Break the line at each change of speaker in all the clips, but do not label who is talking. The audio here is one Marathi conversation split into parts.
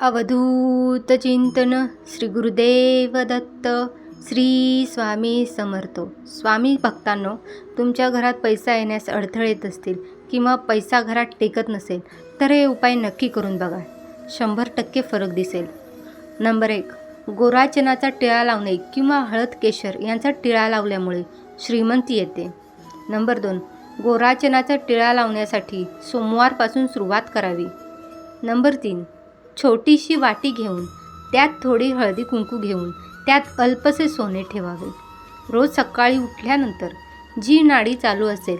अवधूत चिंतन श्री गुरुदेव दत्त श्री स्वामी समर्थ. स्वामी भक्तांनो तुमच्या घरात पैसा येण्यास अडथळे येत असतील किंवा पैसा घरात टेकत नसेल तर हे उपाय नक्की करून बघा. शंभर टक्के फरक दिसेल. नंबर एक गोराचनाचा टिळा लावणे किंवा हळद केशर यांचा टिळा लावल्यामुळे श्रीमंती येते. नंबर दोन गोराचनाचा टिळा लावण्यासाठी सोमवारपासून सुरुवात करावी. नंबर तीन छोटीशी वाटी घेऊन त्यात थोडी हळदी कुंकू घेऊन त्यात अल्पसे सोने ठेवावे. रोज सकाळी उठल्यानंतर जी नाडी चालू असेल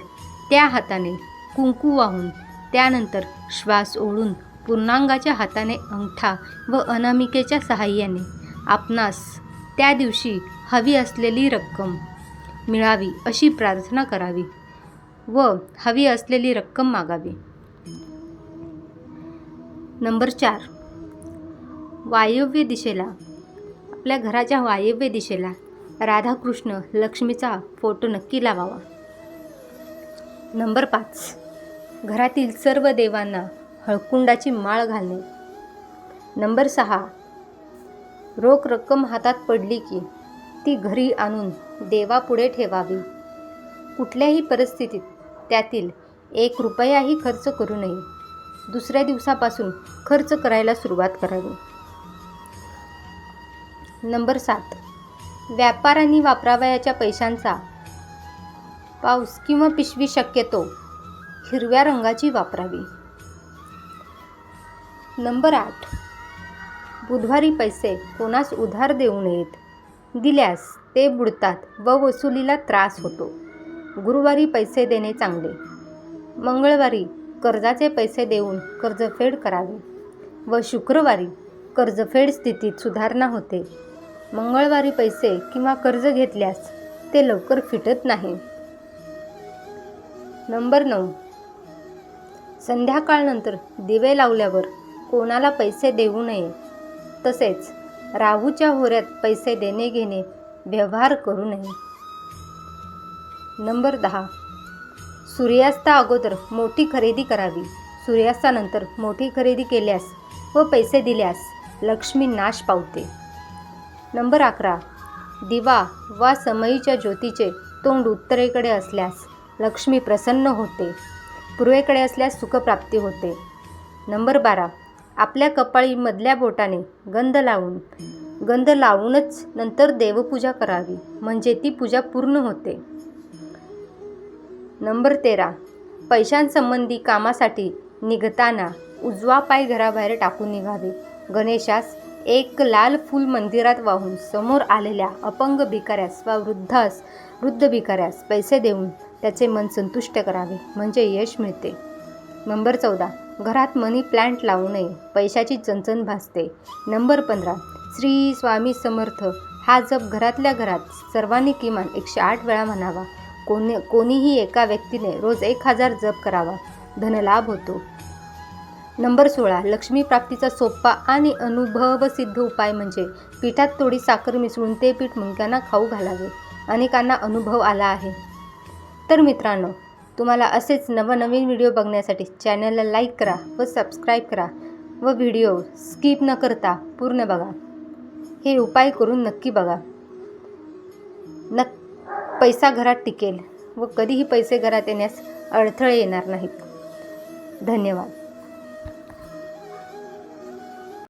त्या हाताने कुंकू वाहून त्यानंतर श्वास ओढून पूर्णांगाच्या हाताने अंगठा व अनामिकेच्या सहाय्याने आपणास त्या दिवशी हवी असलेली रक्कम मिळावी अशी प्रार्थना करावी व हवी असलेली रक्कम मागावी. नंबर चार. वायव्य दिशेला आपल्या घराच्या वायव्य दिशेला राधाकृष्ण लक्ष्मीचा फोटो नक्की लावावा. नंबर पाच. घरातील सर्व देवांना हळकुंडाची माळ घालणे. नंबर सहा. रोख रक्कम हातात पडली की ती घरी आणून देवापुढे ठेवावी. कुठल्याही परिस्थितीत त्यातील एक रुपयाही खर्च करू नये. दुसऱ्या दिवसापासून खर्च करायला सुरुवात करावी. नंबर सात. व्यापाऱ्यांनी वापरावयाच्या पैशांचा पाऊस किंवा पिशवी शक्यतो हिरव्या रंगाची वापरावी. नंबर आठ. बुधवारी पैसे कोणास उधार देऊ नयेत. दिल्यास ते बुडतात व वसुलीला त्रास होतो. गुरुवारी पैसे देणे चांगले. मंगळवारी कर्जाचे पैसे देऊन कर्जफेड करावी व शुक्रवारी कर्जफेड स्थितीत सुधारणा होते. मंगळवारी पैसे किंवा कर्ज घेतल्यास ते लवकर फिटत नाही. नंबर नऊ. संध्याकाळनंतर दिवे लावल्यावर कोणाला पैसे देऊ नये. तसेच राहूच्या होऱ्यात पैसे देणे घेणे व्यवहार करू नये. नंबर दहा. सूर्यास्ता अगोदर मोठी खरेदी करावी. सूर्यास्तानंतर मोठी खरेदी केल्यास व पैसे दिल्यास लक्ष्मी नाश पावते. नंबर अकरा. दिवा वा समईच्या ज्योतीचे तोंड उत्तरेकडे असल्यास लक्ष्मी प्रसन्न होते. पूर्वेकडे असल्यास सुखप्राप्ती होते. नंबर बारा. आपल्या कपाळी मधल्या बोटाने गंध लावून गंध लावूनच नंतर देवपूजा करावी म्हणजे ती पूजा पूर्ण होते. नंबर तेरा. पैशांसंबंधी कामासाठी निघताना उजवा पाय घराबाहेर टाकून निघावे. गणेशास एक लाल फूल मंदिरात वाहून समोर आलेल्या अपंग भिकाऱ्यास वा वृद्धास वृद्ध भिकाऱ्यास पैसे देऊन त्याचे मन संतुष्ट करावे म्हणजे यश मिळते. नंबर चौदा. घरात मनी प्लांट लावू नये पैशाची चणचण भासते. नंबर पंधरा. श्री स्वामी समर्थ हा जप घरातल्या घरात सर्वांनी किमान एकशे आठ वेळा म्हणावा. कोणी कोणीही एका व्यक्तीने रोज एक हजार जप करावा. धनलाभ होतो. नंबर सोळा लक्ष्मी प्राप्तीचा सोपा आणि अनुभवसिद्ध उपाय म्हणजे पिठात थोडी साखर मिसळून ते पीठ मुंग्यांना खाऊ घालावे. अनेकांना अनुभव आला आहे. तर मित्रांनो तुम्हाला असेच नवनवीन व्हिडिओ बघण्यासाठी चॅनलला लाईक करा व सबस्क्राईब करा व व्हिडिओ स्किप न करता पूर्ण बघा. हे उपाय करून नक्की बघा. नक् पैसा घरात टिकेल व कधीही पैसे घरात येण्यास अडथळे येणार नाहीत. धन्यवाद.